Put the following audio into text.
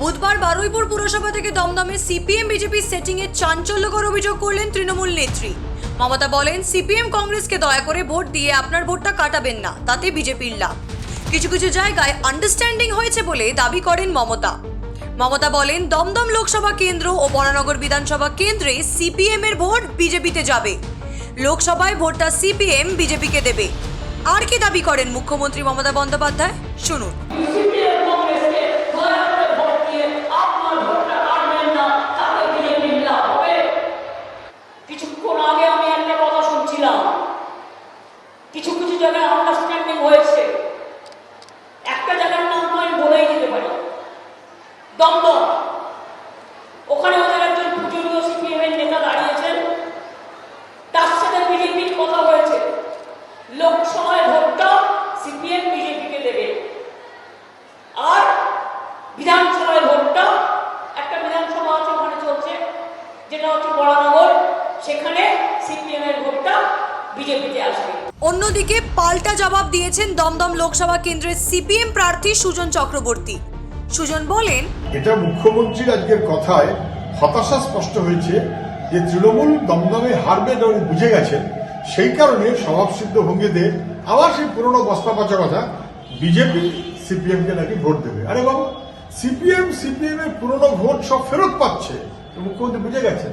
বুধবার বারুইপুর পুরসভা থেকে দমদমে সিপিএম বিজেপি সেটিং এ চাঞ্চল্যকর অভিযোগ করলেন তৃণমূল নেত্রী। মমতা বলেন, সিপিএম কংগ্রেসকে দয়া করে ভোট দিয়ে আপনার ভোটটা কাটাবেন না, তাতে বিজেপির লাভ। কিছু কিছু জায়গায় আন্ডারস্ট্যান্ডিং হয়েছে বলে দাবি করেন মমতা। মমতা বলেন, দমদম লোকসভা কেন্দ্র ও বরানগর বিধানসভা কেন্দ্রে সিপিএম এর ভোট বিজেপিতে যাবে। লোকসভায় ভোটটা সিপিএম বিজেপিকে দেবে। আর কি দাবি করেন মুখ্যমন্ত্রী মমতা বন্দ্যোপাধ্যায়? শুনুন। জায়গায় আন্ডারস্ট্যান্ডিং হয়েছে। একটা জায়গার নাম তো আমি বলেই দিতে পারি। দমদম ওখানে ওদের একজন পূজনীয় সিপিএম এর নেতা দাঁড়িয়েছেন। তার সাথে বিজেপির কথা হয়েছে। লোকসভায় ভোটটা সিপিএম বিজেপিকে দেবে। আর বিধানসভায় ভোটটা একটা বিধানসভা আছে ওখানে চলছে, যেটা হচ্ছে বড়নগর সেখানে সিপিএম এর ভোটটা বিজেপিতে আসবে। অন্যদিকে পাল্টা জবাব দিয়েছেন দমদম লোকসভা কেন্দ্রের সিপিএম প্রার্থী সুজন চক্রবর্তী। সুজন বলেন, এটা মুখ্যমন্ত্রীর আজকের কথায় হতাশা স্পষ্ট হয়েছে যে তৃণমূল দমদমে হারবে এবং বুঝে গেছেন। সেই কারণে স্বভাবসিদ্ধ ভঙ্গিতে আবার সেই পুরনো বস্তা পচা কথা বিজেপি সিপিএমকে নাকি ভোট দেবে। আরে বাবু, সিপিএম সিপিএম এর পুরনো ভোট সব ফেরত পাচ্ছে। মুখ্যমন্ত্রী বুঝে গেছেন।